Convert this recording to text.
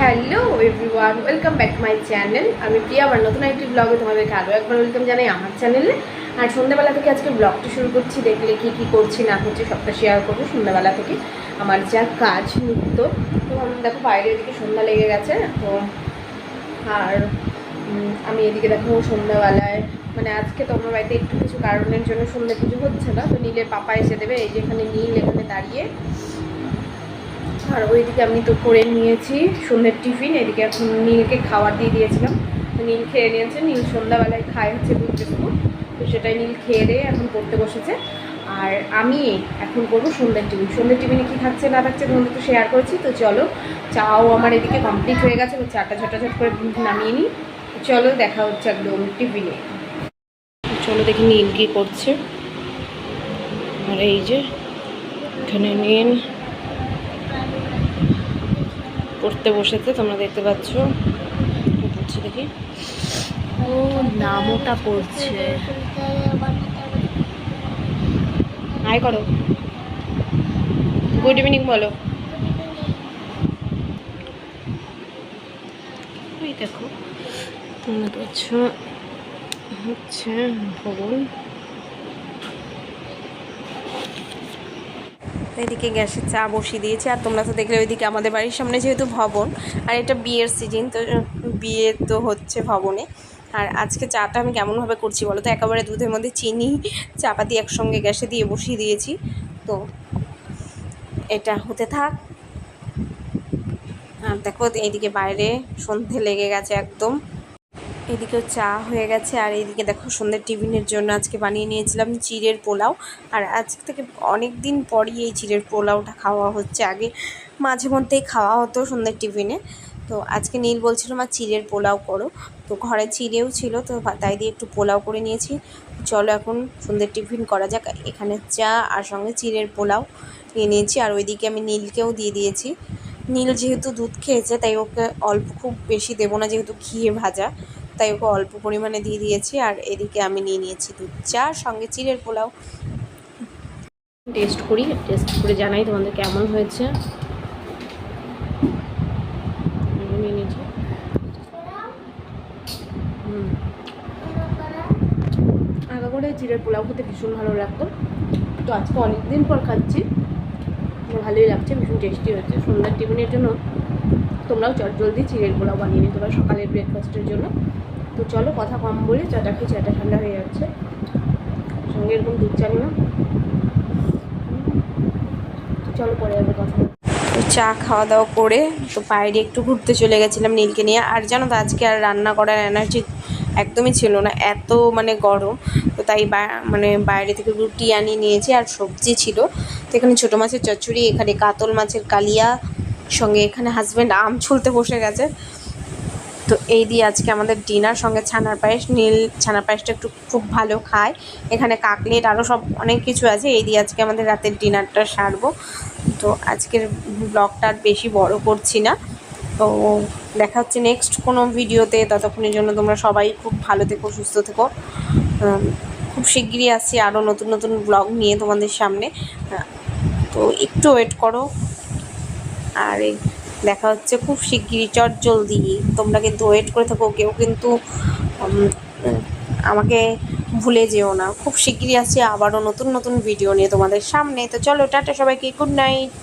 Hello everyone welcome back my channel আমি প্রিয়া আমার নতুন একটি ব্লগে তোমাদেরকে আরও একবার ওয়েলকাম জানাই আমার চ্যানেলে আর সন্ধ্যাবেলা থেকে আজকে ব্লগটা শুরু করছি। দেখলে কি কি করছি, না করছি সবটা শেয়ার করব সন্ধ্যাবেলা থেকে। আমার যা কাজ, নিত্য, তো আমি দেখো বাইরে এদিকে সন্ধ্যা লেগে গেছে, তো আর আমি এদিকে দেখো সন্ধ্যাবেলায় মানে আজকে তো আমার বাড়িতে একটু কিছু কারণের জন্য সন্ধ্যা পুজো হচ্ছে না, তো নীলের পাপা এসে দেবে, এই যে এখানে নীল এখানে দাঁড়িয়ে আর ওইদিকে আমি তো করে নিয়েছি সন্ধ্যের টিফিন, এদিকে এখন নীলকে খাবার দিয়ে দিয়েছিলাম। নীল খেয়ে নিয়েছে, নীল সন্ধ্যাবেলায় খায় হচ্ছে দুধ বিস্কুট। তো সেটাই নীল খেয়ে দিয়ে এখন পড়তে বসেছে। আর আমি এখন করব সন্ধ্যের টিফিন। সন্ধ্যের টিফিনে কী থাকছে না থাকছে তোমাদের তো শেয়ার করেছি, তো চলো চাও আমার এদিকে কমপ্লিট হয়ে গেছে আমি চাটা ঝটাঝট করে নামিয়ে নিই। চলো দেখা হচ্ছে একদম টিফিনে। চলো দেখি নীল কী করছে। আর এই যে, এখানে নীল পড়তে বসেছে তোমরা দেখতে পাচ্ছ। করছে দেখি। ও নামোটা পড়ছে। আয় করো। গুড ইভিনিং বলো। দেখো তোমরা পাচ্ছ হচ্ছে ভবন। এদিকে গ্যাসে চা বসিয়ে দিয়েছে, আর তোমরা তো দেখলে ওইদিকে আমাদের বাড়ির সামনে যেহেতু ভবন, আর এটা বিয়ের সিজন, তো বিয়ে তো হচ্ছে ভবনে। আর আজকে চাটা আমি কেমনভাবে করছি বলো তো? একেবারে দুধের মধ্যে চিনি চাপাতি একসঙ্গে গ্যাসে দিয়ে বসিয়ে দিয়েছি। তো এটা হতে থাক। আর দেখো, এইদিকে বাইরে সন্ধে লেগে গেছে একদম। এদিকেও চা হয়ে গেছে আর এইদিকে দেখো সন্ধ্যের টিফিনের জন্য আজকে বানিয়ে নিয়েছিলাম চিড়ের পোলাও। আর আজ থেকে অনেক দিন পরই এই চিড়ের পোলাওটা খাওয়া হচ্ছে। আগে মাঝে মধ্যেই খাওয়া হতো সন্ধ্যের টিফিনে। তো আজকে নীল বলছিল, মা, চিড়ের পোলাও করো। তো ঘরে চিড়েও ছিল, তো তাই দিয়ে একটু পোলাও করে নিয়েছি। চলো এখন সন্ধ্যের টিফিন করা যাক। এখানে চা আর সঙ্গে চিড়ের পোলাও নিয়ে নিয়েছি। আর ওইদিকে আমি নীলকেও দিয়ে দিয়েছি। নীল যেহেতু দুধ খেয়েছে, তাই ওকে অল্প খুব বেশি দেবো না, যেহেতু ঘিয়ে ভাজা। তাই ওকে অল্প পরিমাণে দিয়ে দিয়েছি আর এদিকে আমি নিয়ে নিয়েছি দুধ চা, সঙ্গে চিড়ের পোলাও। টেস্ট করি টেস্ট করে জানাই তোমাদের কেমন হয়েছে। আগা করে চিড়ের পোলাও খেতে ভীষণ ভালো লাগতো। তো আজকে অনেক দিন পর খাচ্ছি। ভালোই লাগছে, ভীষণ টেস্টি হচ্ছে সন্ধ্যার টিফিনের জন্য তোমরাও চট জলদি চিড়ের পোলাও বানিয়ে নিতে পারো সকালের ব্রেকফাস্টের জন্য। তো চলো কথা কম বলে, চাটা খেয়ে চাটা ঠান্ডা হয়ে যাচ্ছে। সঙ্গে এরকম দুধ চা তো চলো পরে আবার কথা চা খাওয়া দাওয়া করে তো বাইরে একটু ঘুরতে চলে গেছিলাম নীলকে নিয়ে। আর জানো তো, আজকে আর রান্না করার এনার্জি একদমই ছিল না, এত মানে গরম। তাই মানে বাইরে থেকে রুটি আনিয়ে নিয়েছি আর সবজি ছিল। তো এখানে ছোটো মাছের চচ্চড়ি, এখানে কাতল মাছের কালিয়া, সঙ্গে এখানে হাজব্যান্ড আম ছুলতে বসে গেছে। তো এই দিয়ে আজকে আমাদের ডিনার সঙ্গে ছানার পায়েস, নীল ছানার পায়েসটা একটু খুব ভালো খায়। এখানে কাকলেট আরও সব অনেক কিছু আছে, এই দিয়ে আজকে আমাদের রাতের ডিনারটা সারবো। তো আজকের ব্লগটা আর বেশি বড় করছি না। তো দেখা হচ্ছে নেক্সট কোনো ভিডিওতে ততক্ষণের জন্য তোমরা সবাই খুব ভালো থেকো, সুস্থ থেকো। খুব শিগগিরই আসছি আরও নতুন নতুন ব্লগ নিয়ে তোমাদের সামনে। তো একটু ওয়েট করো। আর দেখা হচ্ছে খুব শিগগিরই, চট জলদি। তোমরা কিন্তু ওয়েট করে থাকো, কেউ কিন্তু আমাকে ভুলে যেও না। খুব শিগগিরই আসছে আবারও নতুন নতুন ভিডিও নিয়ে তোমাদের সামনে। তো চলো, টাটা সবাইকে গুড নাইট